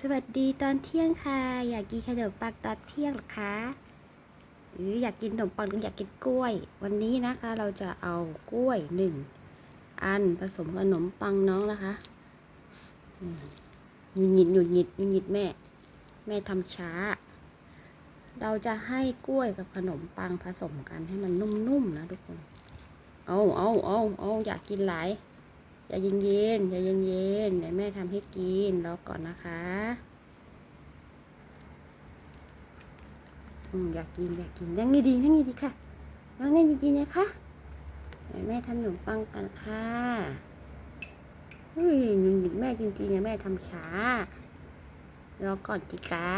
สวัสดีตอนเที่ยงค่ะ อยากกินขนมปังตอนเที่ยงหรอคะหรืออยากกินขนมปังหรืออยากกินกล้วย วันนี้นะคะ เราจะเอากล้วยหนึ่งอันผสมขนมปังน้องนะคะอืมหยุดหยิดหยุดหยิดหยุดหยิดแม่ แม่ทำช้า เราจะให้กล้วยกับขนมปังผสมกันให้มันนุ่มๆนะทุกคน เอาเอาเอาเอาอยากกินหลาย อย่าเย็นเย็นๆอย่าเย็นเย็นๆเดี๋ยวแม่ทำให้กินรอก่อนนะคะอืมอยากกินอยากกินนั่งดีๆนั่งดีๆค่ะนั่งนั่งดีๆนะคะเดี๋ยวแม่ทำขนมปังกันค่ะเฮ้ยหนุ่มแม่จริงๆนะแม่ทำช้ารอก่อนจิกา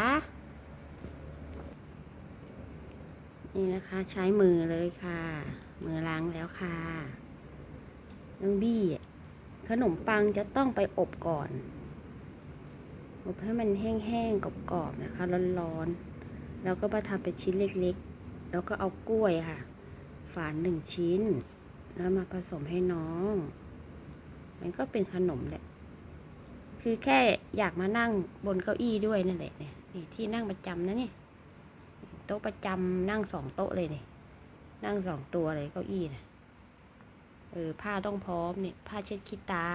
นี่นะคะใช้มือเลยค่ะ มือล้างแล้วค่ะน้องบี้อะ ขนมปังจะต้องไปอบก่อน อบให้มันแห้งๆกรอบๆนะคะ ร้อนๆ แล้วก็มาทำเป็นชิ้นเล็กๆ แล้วก็เอากล้วยค่ะ ฝานหนึ่งชิ้น แล้วมาผสมให้น้อง มันก็เป็นขนมแหละ คือแค่อยากมานั่งบนเก้าอี้ด้วยนั่นแหละเนี่ยนี่ที่นั่งประจำนะนี่โต๊ะประจำนั่งสองโต๊ะเลยนี่นั่งสองตัวเลยเก้าอี้นะ ออผ้าต้องพร้อมเนี่ยผ้าเช็ดขี้ตา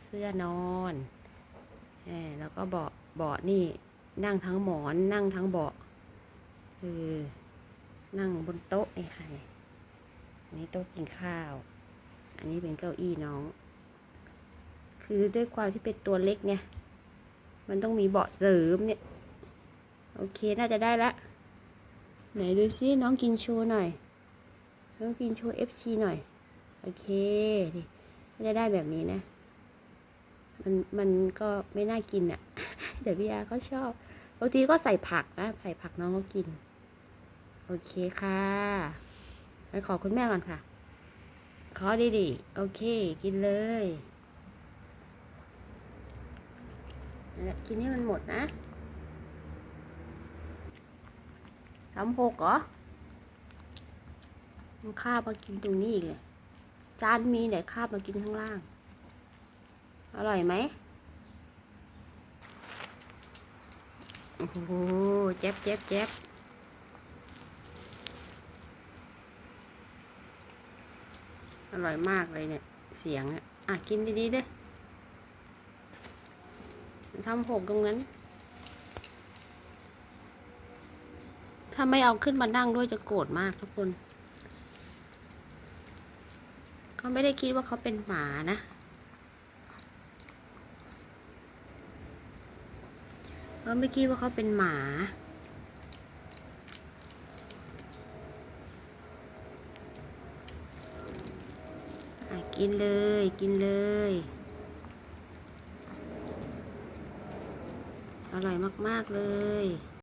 เสื้อนอนเออแล้วก็เบาะเบาะนี่นั่งทั้งหมอนนั่งทั้งเบาะเออนั่งบนโต๊ะไอ้ค่ะเนี่ยอันนี้โต๊ะกินข้าว อันนี้เป็นเก้าอี้น้อง คือด้วยความที่เป็นตัวเล็กไงมันต้องมีเบาะเสริมเนี่ย โอเคน่าจะได้ละ ไหนดูซิน้องกินโชว์หน่อย น้องกินโชว์ FC หน่อย โอเคนี่ก็จะได้แบบนี้นะ มันมันก็ไม่น่ากินอะ่ะ แต่พี่ยาก็ชอบบางทีก็ใส่ผักนะ ใส่ผักน้องก็กิน โอเคค่ะไปขอคุณแม่ก่อนค่ะ ขอดีดีๆโอเค กินเลยนะกินให้มันหมดนะทำหกเหรอมันข้าวมากินตรงนี้อีกเลย จานมีแต่ข้าวมากินข้างล่าง อร่อยไหมโอ้โหเจ็บเจ็บเจ็บอร่อยมากเลยเนี่ย เสียงอะอะกินดีๆเด้อทำหกตรงนั้น ถ้าไม่เอาขึ้นมานั่งด้วยจะโกรธมากทุกคน เขาไม่ได้คิดว่าเขาเป็นหมานะ เขาไม่คิดว่าเขาเป็นหมาอกินเลย กินเลย อร่อยมาก ๆ เลย